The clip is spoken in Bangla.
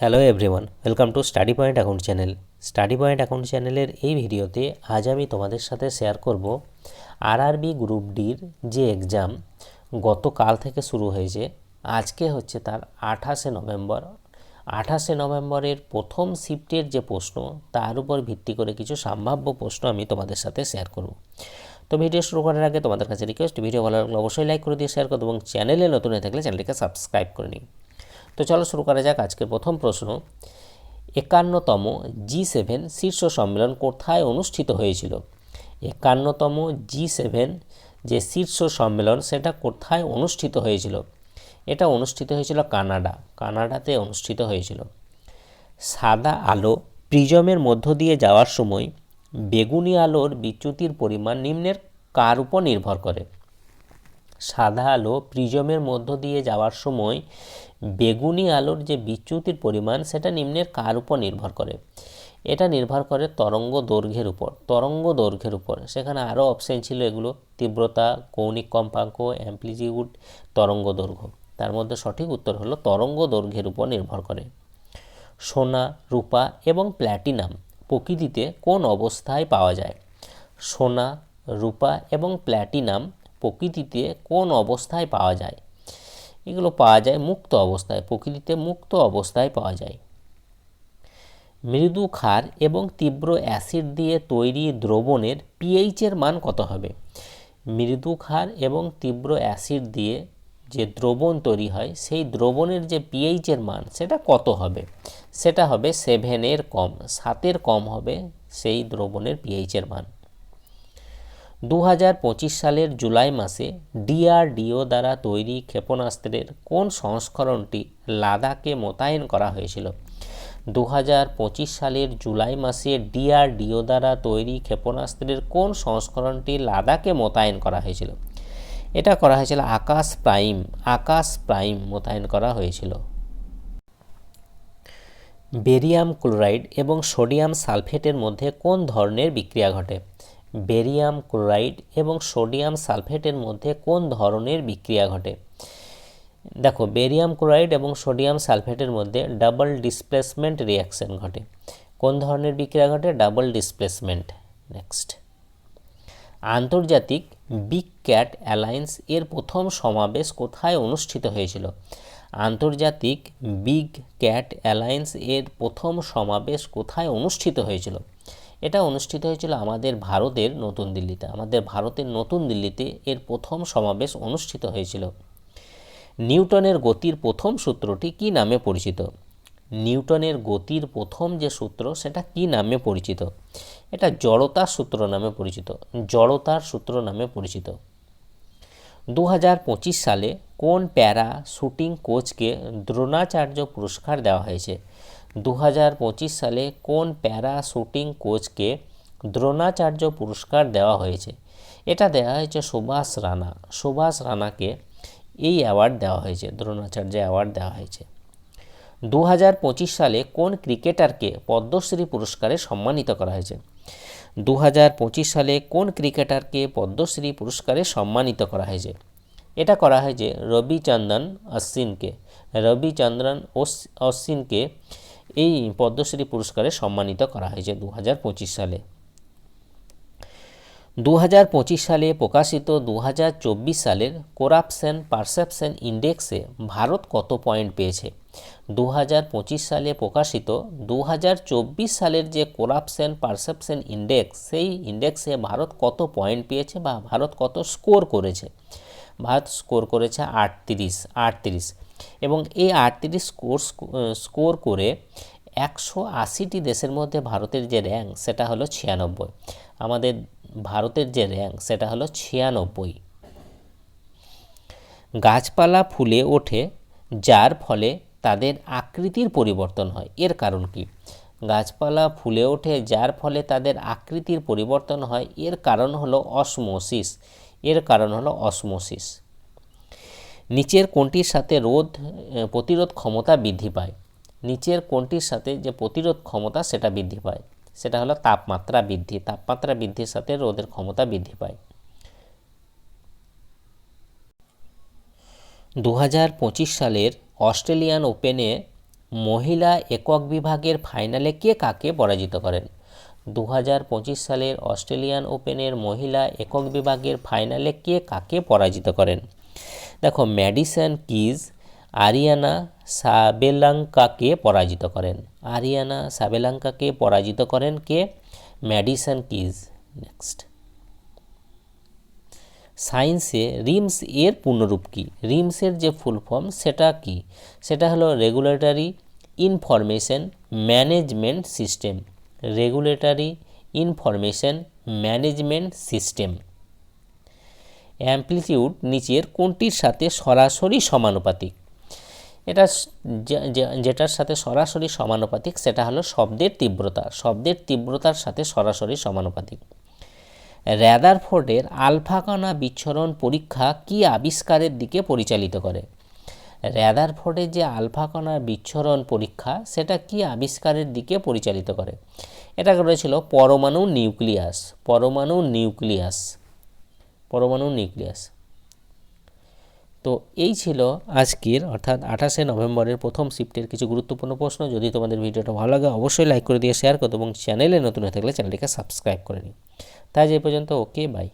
Hello everyone welcome to study point account channel study point account চ্যানেলের এই ভিডিওতে আজ আমি তোমাদের সাথে শেয়ার করব আরআরবি গ্রুপ ডির যে এক্সাম গতকাল থেকে শুরু হয়েছে, আজকে হচ্ছে তার আঠাশে নভেম্বর। আঠাশে নভেম্বরের প্রথম শিফটের যে প্রশ্ন, তার উপর ভিত্তি করে কিছু সম্ভাব্য প্রশ্ন আমি তোমাদের সাথে শেয়ার করব। তো ভিডিও শুরু করার আগে তোমাদের কাছে রিকোয়েস্ট ভিডিও ভালো লাগলে অবশ্যই লাইক করে দিয়ে শেয়ার করো এবং চ্যানেলে নতুন হয়ে থাকলে চ্যানেলটিকে সাবস্ক্রাইব করে নিই তো চলো শুরু করা যাক আজকের প্রথম প্রশ্ন। একান্নতম জি সেভেন শীর্ষ সম্মেলন কোথায় অনুষ্ঠিত হয়েছিল? একান্নতম জি সেভেন যে শীর্ষ সম্মেলন, সেটা কোথায় অনুষ্ঠিত হয়েছিল? এটা অনুষ্ঠিত হয়েছিল কানাডা। কানাডাতে অনুষ্ঠিত হয়েছিল। সাদা আলো প্রিজমের মধ্য দিয়ে যাওয়ার সময় বেগুনি আলোর বিচ্যুতির পরিমাণ নিম্নের কার উপর নির্ভর করে? সাদা আলো প্রিজমের মধ্য দিয়ে যাওয়ার সময় বেগুনি আলোর যে বিচ্যুতির পরিমাণ, সেটা নিম্নের কার উপর নির্ভর করে? এটা নির্ভর করে তরঙ্গ দৈর্ঘ্যের উপর, তরঙ্গ দৈর্ঘ্যের উপর। সেখানে আরও অপশান ছিল এগুলো, তীব্রতা, কৌণিক কম্পাঙ্ক অ্যাম্প্লিটিউড তরঙ্গ দৈর্ঘ্য। তার মধ্যে সঠিক উত্তর হলো তরঙ্গ দৈর্ঘ্যের উপর নির্ভর করে। সোনা, রূপা এবং প্ল্যাটিনাম প্রকৃতিতে কোন অবস্থায় পাওয়া যায়? সোনা, রূপা এবং প্ল্যাটিনাম প্রকৃতিতে কোন অবস্থায় পাওয়া যায়? এগুলো পাওয়া যায় মুক্ত অবস্থায়, প্রকৃতিতে মুক্ত অবস্থায় পাওয়া যায়। মৃদু ক্ষার এবং তীব্র অ্যাসিড দিয়ে তৈরি দ্রবণের পিএইচের মান কত হবে? মৃদু ক্ষার এবং তীব্র অ্যাসিড দিয়ে যে দ্রবণ তৈরি হয়, সেই দ্রবণের যে পিএইচের মান, সেটা কত হবে? সেটা হবে সেভেনের কম, সাতের কম হবে সেই দ্রবণের পিএইচের মান। দু হাজার পঁচিশ সালের জুলাই মাসে ডিআরডিও দ্বারা তৈরি ক্ষেপণাস্ত্রের কোন সংস্করণটি লাদাখে মোতায়েন করা হয়েছিল? দু হাজার পঁচিশ সালের জুলাই মাসে ডিআরডিও দ্বারা তৈরি ক্ষেপণাস্ত্রের কোন সংস্করণটি লাদাখে মোতায়েন করা হয়েছিল? এটা করা হয়েছিল আকাশ প্রাইম আকাশ প্রাইম মোতায়েন করা হয়েছিল। বেরিয়াম ক্লোরাইড এবং সোডিয়াম সালফেটের মধ্যে কোন ধরনের বিক্রিয়া ঘটে? বেরিয়াম ক্লোরাইড এবং সোডিয়াম সালফেটের মধ্যে কোন ধরনের বিক্রিয়া ঘটে? দেখো, বেরিয়াম ক্লোরাইড এবং সোডিয়াম সালফেটের মধ্যে ডাবল ডিসপ্লেসমেন্ট রিয়াকশন ঘটে। কোন ধরনের বিক্রিয়া ঘটে? Double displacement. নেক্সট। আন্তর্জাতিক বিগ ক্যাট অ্যালায়েন্স এর প্রথম সমাবেশ কোথায় অনুষ্ঠিত হয়েছিল? আন্তর্জাতিক বিগ ক্যাট অ্যালায়েন্স এর প্রথম সমাবেশ কোথায় অনুষ্ঠিত হয়েছিল? এটা অনুষ্ঠিত হয়েছিল আমাদের ভারতের নতুন দিল্লিতে। আমাদের ভারতের নতুন দিল্লিতে এর প্রথম সমাবেশ অনুষ্ঠিত হয়েছিল। নিউটনের গতির প্রথম সূত্রটি কি নামে পরিচিত? নিউটনের গতির প্রথম যে সূত্র, সেটা কি নামে পরিচিত? এটা জড়তার সূত্র নামে পরিচিত। জড়তার সূত্র নামে পরিচিত। দু হাজার পঁচিশ সালে কোন প্যারা শুটিং কোচকে দ্রোণাচার্য পুরস্কার দেওয়া হয়েছে? দু হাজার পঁচিশ সালে কোন প্যারা শুটিং কোচকে দ্রোণাচার্য পুরস্কার দেওয়া হয়েছে? এটা দেওয়া হয়েছে সুভাষ রানা। সুভাষ রানাকে এই অ্যাওয়ার্ড দেওয়া হয়েছে, দ্রোণাচার্য অ্যাওয়ার্ড দেওয়া হয়েছে। দু হাজার পঁচিশ সালে কোন ক্রিকেটারকে পদ্মশ্রী পুরস্কারে সম্মানিত করা হয়েছে? দু হাজার পঁচিশ সালে কোন ক্রিকেটারকে পদ্মশ্রী পুরস্কারে সম্মানিত করা হয়েছে? এটা করা হয়েছে রবিচন্দ্রন অশ্বিনকে। রবিচন্দ্রন অশ্বিনকে এই পদ্মশ্রী পুরস্কারে সম্মানিত করা হয়েছে দু হাজার পঁচিশ সালে। দু হাজার পঁচিশ সালে প্রকাশিত দু হাজার চব্বিশ সালের করাপশন পারসেপশন ইন্ডেক্সে ভারত কত পয়েন্ট পেয়েছে? দু হাজার পঁচিশ সালে প্রকাশিত দু হাজার চব্বিশ সালের যে করাপশন পারসেপশন ইন্ডেক্স, সেই ইন্ডেক্সে ভারত কত পয়েন্ট পেয়েছে বা ভারত কত স্কোর করেছে? ভারত স্কোর করেছে আটত্রিশ আটত্রিশ। এবং এই আটত্রিশ স্কোর স্কোর করে একশো আশিটি দেশের মধ্যে ভারতের যে র্যাঙ্ক সেটা হলো ছিয়ানব্বই। আমাদের ভারতের যে র্যাঙ্ক সেটা হলো ছিয়ানব্বই। গাছপালা ফুলে ওঠে, যার ফলে তাদের আকৃতির পরিবর্তন হয়। এর কারণ কি? গাছপালা ফুলে ওঠে, যার ফলে তাদের আকৃতির পরিবর্তন হয়। এর কারণ হলো অসমোসিস। এর কারণ হলো অসমোসিস। নিচের কোনটির সাথে রোধ প্রতিরোধ ক্ষমতা বৃদ্ধি পায়। নিচের কোনটির সাথে যে প্রতিরোধ ক্ষমতা, সেটা বৃদ্ধি পায়। সেটা হলো তাপমাত্রা বৃদ্ধি, তাপমাত্রা বৃদ্ধির সাথে রোদের ক্ষমতা বৃদ্ধি পায়। দু হাজার পঁচিশ সালের অস্ট্রেলিয়ান ওপেনে মহিলা একক বিভাগের ফাইনালে কে কাকে পরাজিত করেন? দু হাজার পঁচিশ সালের অস্ট্রেলিয়ান ওপেনের মহিলা একক বিভাগের ফাইনালে কে কাকে পরাজিত করেন? দেখো, ম্যাডিসন কিজ আরিয়ানা সাবেলাঙ্কাকে পরাজিত করেন। আরিয়ানা সাবেলাঙ্কাকে পরাজিত করেন কে? Madison Keys. নেক্সট সায়েন্সে রিমস এর পূর্ণরূপ কী? রিমসের যে ফুল ফর্ম, সেটা কি? সেটা হলো regulatory information management system. Regulatory information management system. Amplitude নিচের কোনটির সাথে সরাসরি সমানুপাতিক। এটা যেটার সাথে সরাসরি সমানুপাতিক, সেটা হলো শব্দের তীব্রতা। শব্দের তীব্রতার সাথে সরাসরি সমানুপাতিক। র্যাদারফোর্ডের আলফা কণা বিচ্ছরণ পরীক্ষা কি আবিষ্কারের দিকে পরিচালিত করে? র্যাদারফোর্ডের যে আলফা কণা বিচ্ছরণ পরীক্ষা, সেটা কি আবিষ্কারের দিকে পরিচালিত করে? এটা করেছিল পরমাণু নিউক্লিয়াস। পরমাণু নিউক্লিয়াস। পরমাণু নিউক্লিয়াস। তো এই ছিল আজকের, অর্থাৎ আঠাশে নভেম্বরের প্রথম শিফটের কিছু গুরুত্বপূর্ণ প্রশ্ন। যদি তোমাদের ভিডিওটা ভালো লাগে, অবশ্যই লাইক করে দিয়ে শেয়ার করো এবং চ্যানেলে নতুন হয়ে থাকলে চ্যানেলটিকে সাবস্ক্রাইব করে নিই তাই যে পর্যন্ত ওকে বাই